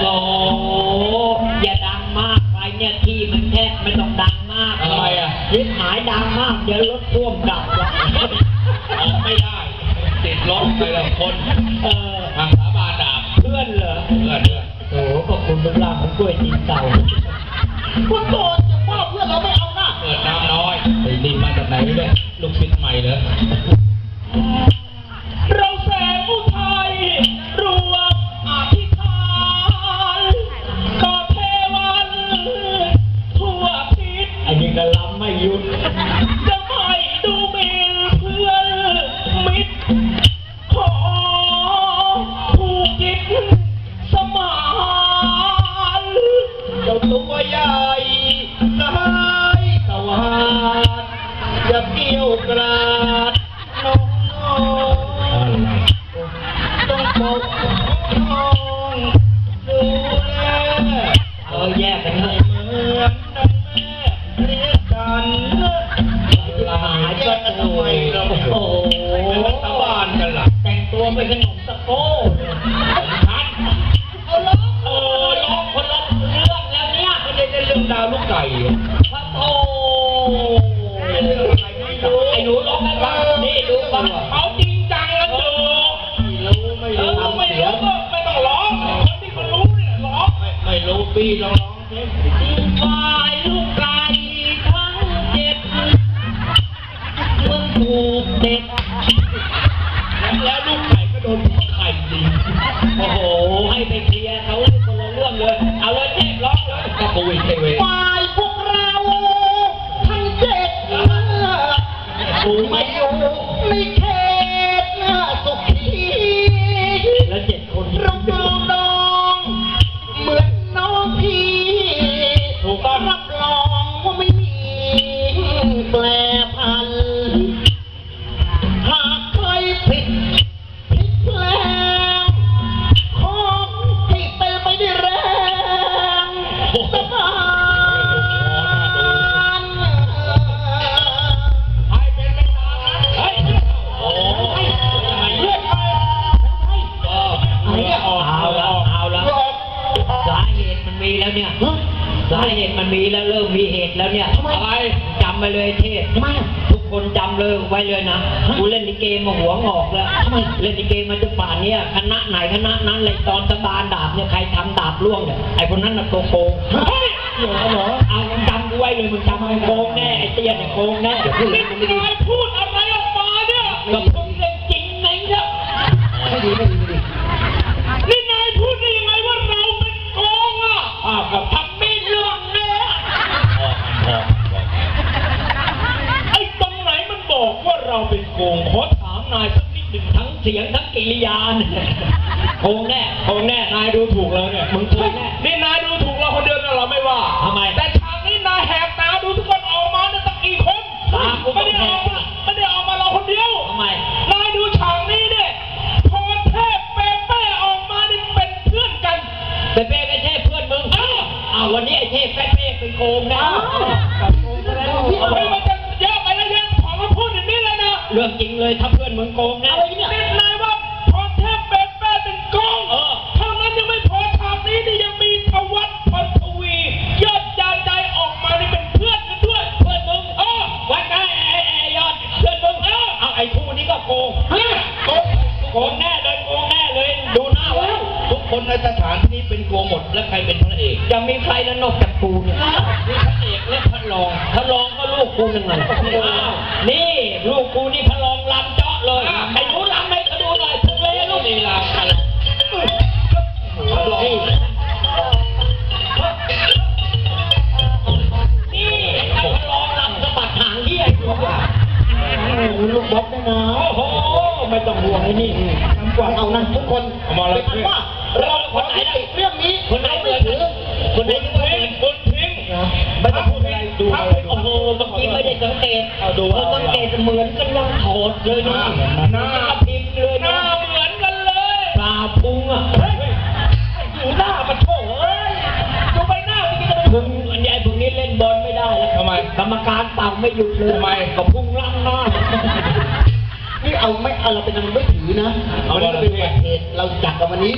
โอ้อย่าดังมากไปเนี่ยที่มันแคบไม่ต้องดังมากทำไมอะยิบหายดังมากเดี๋ยวรถท่วมดับละออกไม่ได้ ติดรถไปแล้วคนเออทางสาบานดาบเพื่อนเหรอเพื่อนเพื่อนโอ้โหขอบคุณรูปร่างของกล้วยตีนเต่าคุณโกรธจะว่าเพื่อนเราไม่เอาหน้าเปิดน้ำน้อยไอ้นี่มาจากไหนเนี่ยลูกศิษย์ใหม่เหรอ เจ้าตัวใหญ่สหายสวัสดอย่าเกี่ยวกราดน้องน้องต้องปกป้องดูแลเออแยกกันเถให้อะเหมือนดังแม่เรียกกันลายแยกกันทำไมเราโอ้โหเป็นรัฐบาลกันล่ะแต่งตัวเป็นขนม ล่นเรื่องดาวลูกไก่เหรอพระโตไอ้หนูร้องกันว่านี่ดูฟังเขาจริงจังกันอยู่ไม่รู้ไม่เอรู้อไม่รู้ก็ไม่ต้องร้องคนที่เขารู้เนี่ยร้องไม่ไม่รู้พี่ลองร้อง แล้วเนี่ยสาเหตุมันมีแล้วเริ่มมีเหตุแล้วเนี่ยอะไรจำไปเลยเทพทำไมทุกคนจำเลยไว้เลยนะกูเล่นลิเกมาหัวงอกแล้วเล่นลิเกมาจนป่านเนี้ยคณะไหนคณะนั้นเลยตอนตะบานดาบเนี่ยใครทำดาบร่วงเนี่ยไอ้คนนั้นน่ะโกโกงเฮ้ยเดี๋ยวเหรอเอามึงจำกูไว้เลยมึงจำไอ้โกงแน่ไอ้เตี้ยเนี่ยโกงแน่เดี๋ยวพูดนี่เลยไม่ดีนายพูดอะไรออกมา เราเป็นโกงขอถามนายสักนิดหนึ่งทั้งเสียงทั้งกิริยาเนี่ยโกงแน่โกงแน่นายดูถูกแล้วเนี่ยมึงโกงแน่นี่นาย รื่องจริงเลยถ้าเพื่อนมึงโกงนะนี่นายว่าพอเทพเปเป้เป็นกองเออเท่านั้นยังไม่พอฉากนี้นี่ยังมีทวัตพลทวี ยอดยาใจออกมานี่เป็นเพื่อนกันด้วย เพื่อนมึงเออวัดได้ไอ้ไอ้ยอดเพื่อนมึงเออเอาไอ้คู่นี้ก็โกงฮะโกงโกงแน่เลยโกงแน่เลยดูหน้าไว้ทุกคนในสถานที่นี้เป็นโกงหมดและใครเป็นพระเอกจะมีใครแล้วนอกจากกูเนี่ยนี่พระเอกและพระรองพระรองก็ลูกกูยังไงอ้าวนี่ ลูกกูนี่พระรองลำเจาะเลย ไอ้หนูลำให้เขาดูหน่อยทุกเลยลูกลีลาพระรองนี่นี่ถ้าพระรองลำสะบัดหางเหี้ยอยู่ว่ะลูกบล็อกได้นะโอ้โหไม่ต้องห่วงไอ้นี่ทำกว่าเอานะทุกคนเอามาเลยเป็นว่าเราขอยุติเรื่องนี้คนไหนเหมือนคนไหนเหมือนคุณทิ้งไม่ต้องพูดอะไรดูอะไรโอ้โหเมื่อกี้ไม่ได้สังเกตเอาดูเพราะสังเกตเหมือนกันยังโถดเลยนะหน้าพิมพ์เลยหน้านะเหมือนกันเลยปลาพุงอะเฮ้ยอยู่หน้ามาโถเอ้ยดูใบหน้าเมื่อกี้จะเป็นพุงอันนี้ไอ้พวกนี้เล่นบอลไม่ได้แล้วทำไมกรรมการเป่าไม่หยุดเลยทำไมก็พุงล่างหน้านี่เอาไม่เอาเราเป็นอันไม่ถือนะเอาวันมานี้เลยเป็นอุบัติเหตุเราจัดกันวันนี้